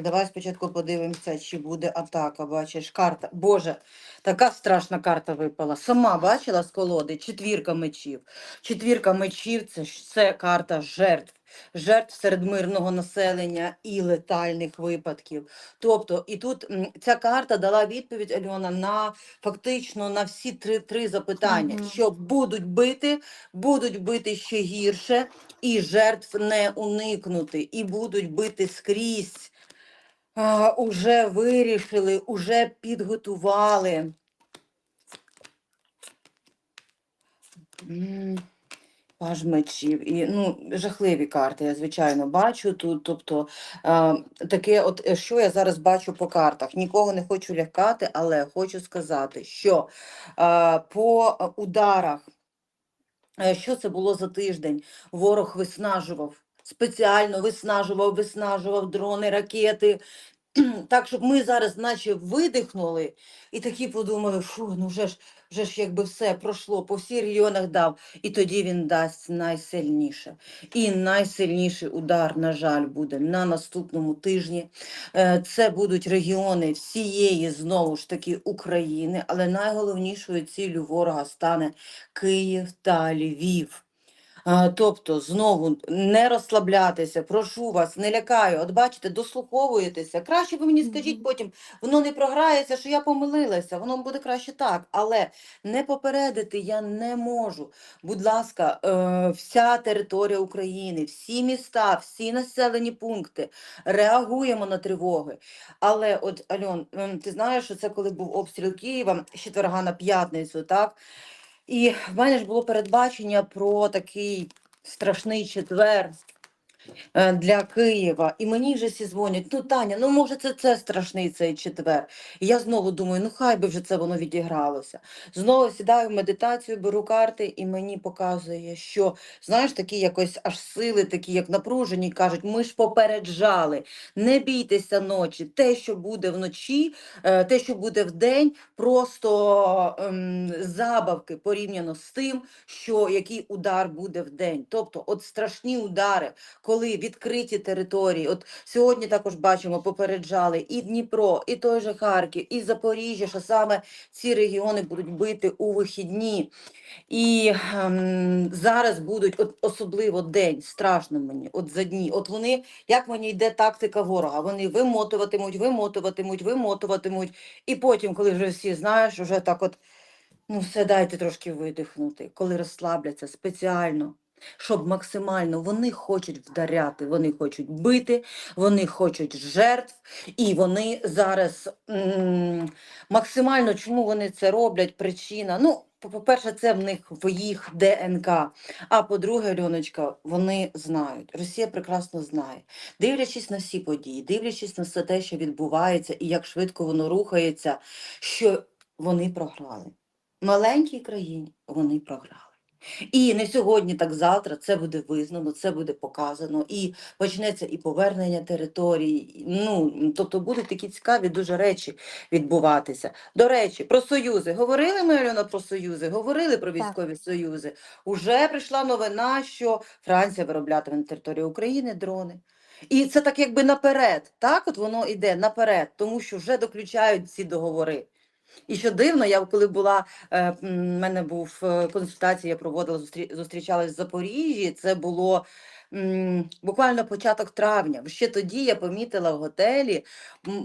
Давай спочатку подивимося, чи буде атака. Бачиш, карта. Боже, така страшна карта випала. Сама бачила з колоди четвірка мечів. Четвірка мечів це, це карта жертв. Жертв серед мирного населення і летальних випадків. Тобто, і тут ця карта дала відповідь Альона на фактично на всі три, три запитання: Мгм. що будуть бити, будуть бити ще гірше, і жертв не уникнути, і будуть бити скрізь. Уже вирішили, уже підготували. Паж мечів. І, ну, жахливі карти, я звичайно бачу тут. Тобто, е, таке, от е, що я зараз бачу по картах. Нікого не хочу лякати, але хочу сказати, що е, по ударах, е, що це було за тиждень? Ворог виснажував. Спеціально виснажував, виснажував дрони, ракети, так, щоб ми зараз наче видихнули і такі подумали, фу, ну вже ж, вже ж якби все пройшло, по всіх регіонах дав, і тоді він дасть найсильніше. І найсильніший удар, на жаль, буде на наступному тижні. Е, Це будуть регіони всієї, знову ж таки, України, але найголовнішою ціллю ворога стане Київ та Львів. Тобто, знову не розслаблятися, прошу вас, не лякаю. От бачите, дослуховуєтеся. Краще ви мені скажіть потім, воно не програється, що я помилилася, воно буде краще так. Але не попередити я не можу. Будь ласка, е, вся територія України, всі міста, всі населені пункти, реагуємо на тривоги. Але от, Альон, ем, ти знаєш, що це коли був обстріл Києва з четверга на п'ятницю, так? І в мене ж було передбачення про такий страшний четвер для Києва. І мені вже всі дзвонять, ну Таня, ну може це, це страшний цей четвер. І я знову думаю, ну хай би вже це воно відігралося. Знову сідаю в медитацію, беру карти, і мені показує, що знаєш, такі якось аж сили, такі як напружені, кажуть, ми ж попереджали, не бійтеся ночі. Те, що буде вночі, е, те, що буде вдень, просто ем, забавки порівняно з тим, що який удар буде в день. Тобто, от страшні удари, коли відкриті території. От сьогодні також бачимо, попереджали і Дніпро, і той же Харків, і Запоріжжя, що саме ці регіони будуть бити у вихідні. І ем, зараз будуть от, особливо день, страшно мені, от за дні. От вони, як мені йде тактика ворога, вони вимотуватимуть, вимотуватимуть, вимотуватимуть. І потім, коли вже всі знаєш, вже так от, ну все, дайте трошки видихнути, коли розслабляться спеціально. Щоб максимально вони хочуть вдаряти, вони хочуть бити, вони хочуть жертв, і вони зараз максимально чому вони це роблять? Причина. Ну, по- по-перше, це в них в їх ДНК. А по-друге, Льоночка, вони знають. Росія прекрасно знає. Дивлячись на всі події, дивлячись на все те, що відбувається, і як швидко воно рухається, що вони програли. Маленькій країні вони програли. І не сьогодні, так завтра це буде визнано, це буде показано, і почнеться і повернення територій. Ну тобто будуть такі цікаві дуже речі відбуватися. До речі, про союзи. Говорили ми Альона про союзи, говорили про Так. військові союзи. Уже прийшла новина, що Франція вироблятиме на території України дрони. І це так якби наперед. Так, от воно йде наперед, тому що вже доключають ці договори. І що дивно, я коли була, е, в мене був е, консультація, я проводила, зустрі, зустрічалась в Запоріжжі, це було буквально початок травня. Ще тоді я помітила в готелі,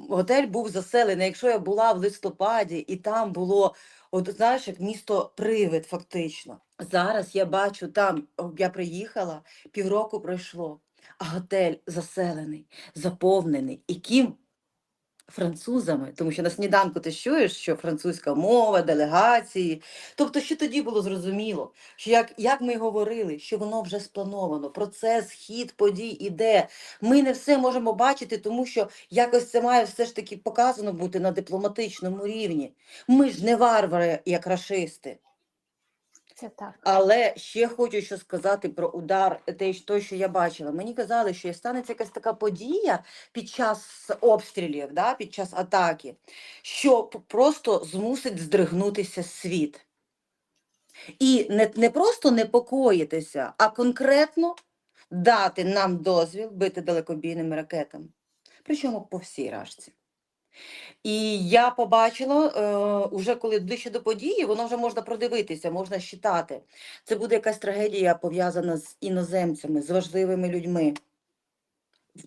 готель був заселений, якщо я була в листопаді, і там було, от знаєш, як місто привид фактично. Зараз я бачу там, я приїхала, півроку пройшло, а готель заселений, заповнений. І ким? Французами, тому що на сніданку ти чуєш, що французька мова, делегації. Тобто, що тоді було зрозуміло, що як, як ми говорили, що воно вже сплановано, процес, хід подій іде. Ми не все можемо бачити, тому що якось це має все ж таки показано бути на дипломатичному рівні. Ми ж не варвари, як рашисти. Це так. Але ще хочу що сказати про удар, те, що- що я бачила. Мені казали, що станеться якась така подія під час обстрілів, да, під час атаки, що просто змусить здригнутися світ. І не, не просто непокоїтися, а конкретно дати нам дозвіл бити далекобійними ракетами. причому по всій рашці. І я побачила, е, уже коли ближче до події, воно вже можна продивитися, можна считати. Це буде якась трагедія пов'язана з іноземцями, з важливими людьми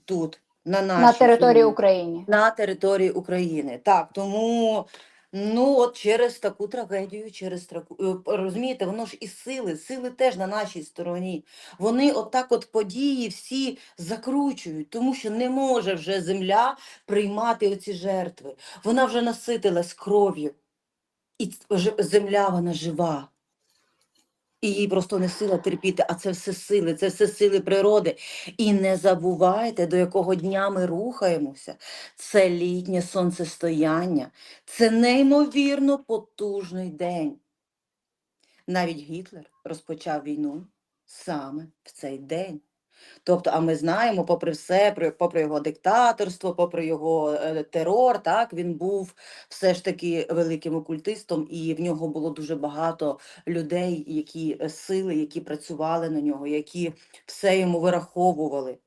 тут, на нашій на території України. на території України. Так, тому ну от через таку трагедію, через таку е, розумієте, воно ж і сили, сили теж на нашій стороні. Вони отак от події всі закручують, тому що не може вже земля приймати оці жертви. Вона вже наситилась кров'ю. І земля вона жива. І їй просто не сила терпіти, а це все сили, це все сили природи. І не забувайте, до якого дня ми рухаємося. Це літнє сонцестояння, це неймовірно потужний день. Навіть Гітлер розпочав війну саме в цей день. Тобто, а ми знаємо, попри все, попри його диктаторство, попри його е, терор, так він був все ж таки великим окультистом, і в нього було дуже багато людей, які е, сили, які працювали на нього, які все йому вираховували.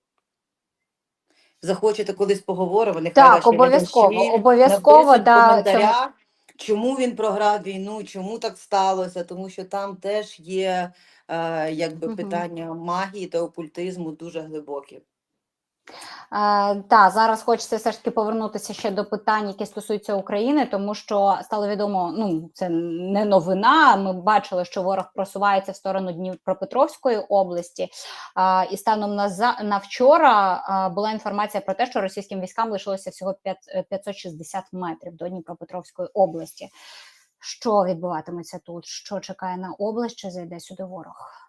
Захочете колись поговоримо, нехай Так, обов'язково, обов'язково, напишуть в да, коментарях, чому він програв війну, чому так сталося, тому що там теж є якби Мгм. питання магії та окультизму дуже глибокі. Е, та зараз хочеться все ж таки повернутися ще до питань, які стосуються України, тому що стало відомо, ну це не новина. Ми бачили, що ворог просувається в сторону Дніпропетровської області. А, і станом на за на вчора а, була інформація про те, що російським військам лишилося всього 5, е, 560 метрів до Дніпропетровської області. Що відбуватиметься тут? Що чекає на область? Чи зайде сюди ворог?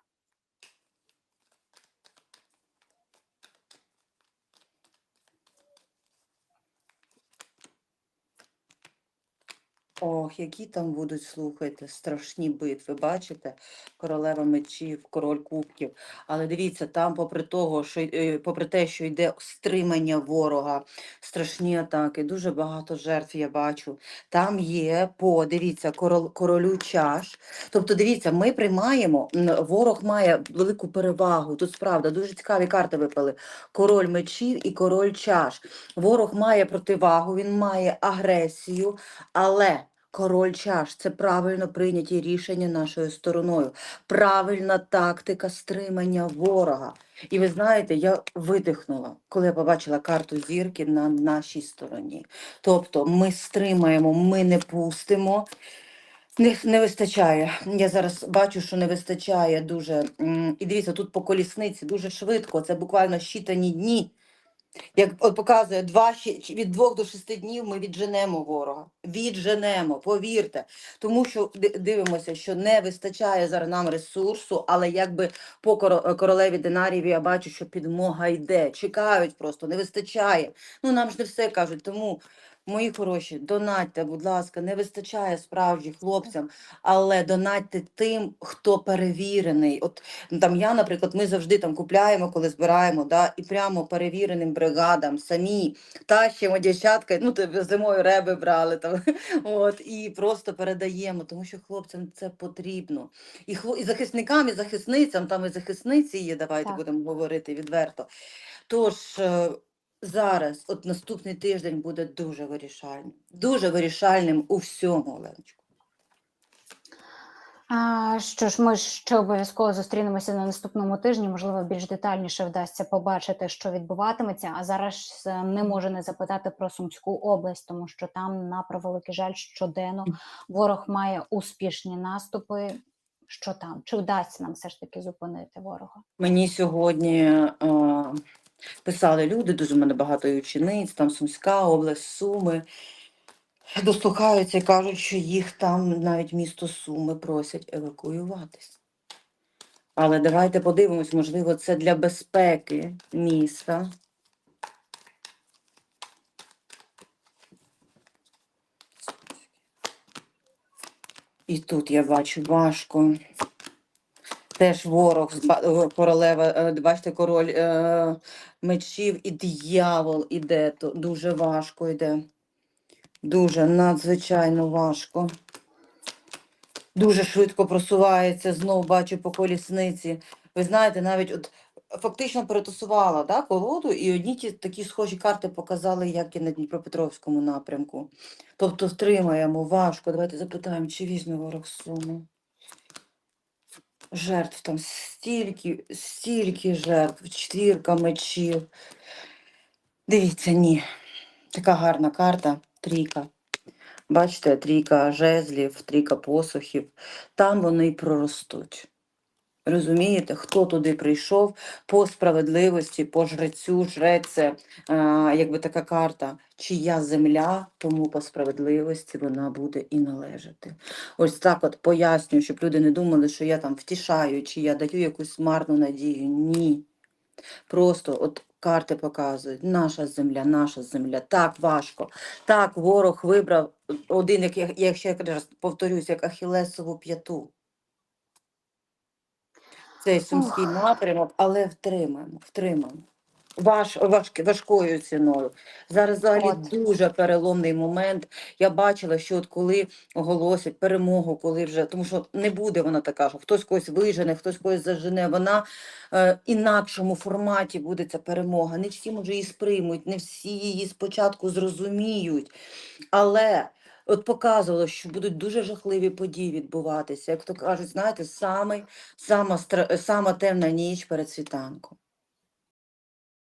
Ох, які там будуть, слухайте, страшні битви, бачите? Королева мечів, король кубків. Але дивіться, там, попри того, що е, попри те, що йде стримання ворога, страшні атаки, дуже багато жертв я бачу. Там є по, дивіться, корол, королю чаш. Тобто, дивіться, ми приймаємо, ворог має велику перевагу. Тут справда дуже цікаві карти випали. Король мечів і король чаш. Ворог має противагу, він має агресію, але король чаш це правильно прийняті рішення нашою стороною, правильна тактика стримання ворога. І ви знаєте, я видихнула, коли я побачила карту зірки на нашій стороні. Тобто ми стримаємо, ми не пустимо. Не, не вистачає. Я зараз бачу, що не вистачає дуже. І дивіться, тут по колісниці дуже швидко, це буквально щитані дні. Як от показує, два, від двох до шести днів ми відженемо ворога. Відженемо, повірте. Тому що дивимося, що не вистачає зараз нам ресурсу, але якби по королеві динарів я бачу, що підмога йде. Чекають просто, не вистачає. Ну нам ж не все кажуть. Тому, мої хороші, донатьте, будь ласка, не вистачає справді хлопцям, але донатьте тим, хто перевірений. От Ну, там я, наприклад, ми завжди там купляємо, коли збираємо, да, і прямо перевіреним бригадам самі тащимо дівчатка, ну то зимою реби брали там, от, і просто передаємо, тому що хлопцям це потрібно. І, хло, і захисникам, і захисницям, там і захисниці є, давайте Так. будемо говорити відверто. Тож е, зараз, от наступний тиждень буде дуже вирішальним, дуже вирішальним у всьому, Оленочку. А, що ж, ми ще обов'язково зустрінемося на наступному тижні. Можливо, більш детальніше вдасться побачити, що відбуватиметься. А зараз е, не можу не запитати про Сумську область, тому що там, на превеликий жаль, щоденно ворог має успішні наступи. Що там? Чи вдасться нам все ж таки зупинити ворога? Мені сьогодні е, писали люди, дуже в мене багато і учениць, там Сумська область, Суми. Дослухаються і кажуть, що їх там навіть місто Суми просять евакуюватись. Але давайте подивимось, можливо, це для безпеки міста. І тут я бачу важко. Теж ворог, е, королева, е, бачите, король е, мечів і диявол іде, то дуже важко йде. Дуже надзвичайно важко. Дуже швидко просувається, знов бачу по колісниці. Ви знаєте, навіть от фактично перетасувала да, колоду, і одні ті такі схожі карти показали, як і на Дніпропетровському напрямку. Тобто втримаємо важко. Давайте запитаємо, чи візьме ворог суму. Жертв там стільки, стільки жертв, четвірка мечів. Дивіться, ні. Така гарна карта, трійка. Бачите, трійка жезлів, трійка посухів. Там вони проростуть. Розумієте, хто туди прийшов по справедливості, по жрецю, жрець це е, якби така карта, чия земля, тому по справедливості вона буде і належати. Ось так от пояснюю, щоб люди не думали, що я там втішаю, чи я даю якусь марну надію. Ні. Просто от карти показують, наша земля, наша земля, так важко. Так, ворог вибрав один, як я, я раз повторюсь, як Ахілесову п'яту. Цей сумський напрямок, але втримаємо, втримаємо. Важ, важ, важкою ціною. Зараз взагалі От. дуже переломний момент. Я бачила, що от коли оголосять перемогу, коли вже, тому що не буде вона така, що хтось когось вижене, хтось когось зажене. Вона е, інакшому форматі буде ця перемога. Не всі може її сприймуть, не всі її спочатку зрозуміють. Але от показувало, що будуть дуже жахливі події відбуватися. Як то кажуть, знаєте, самий, сама, сама темна ніч перед світанком.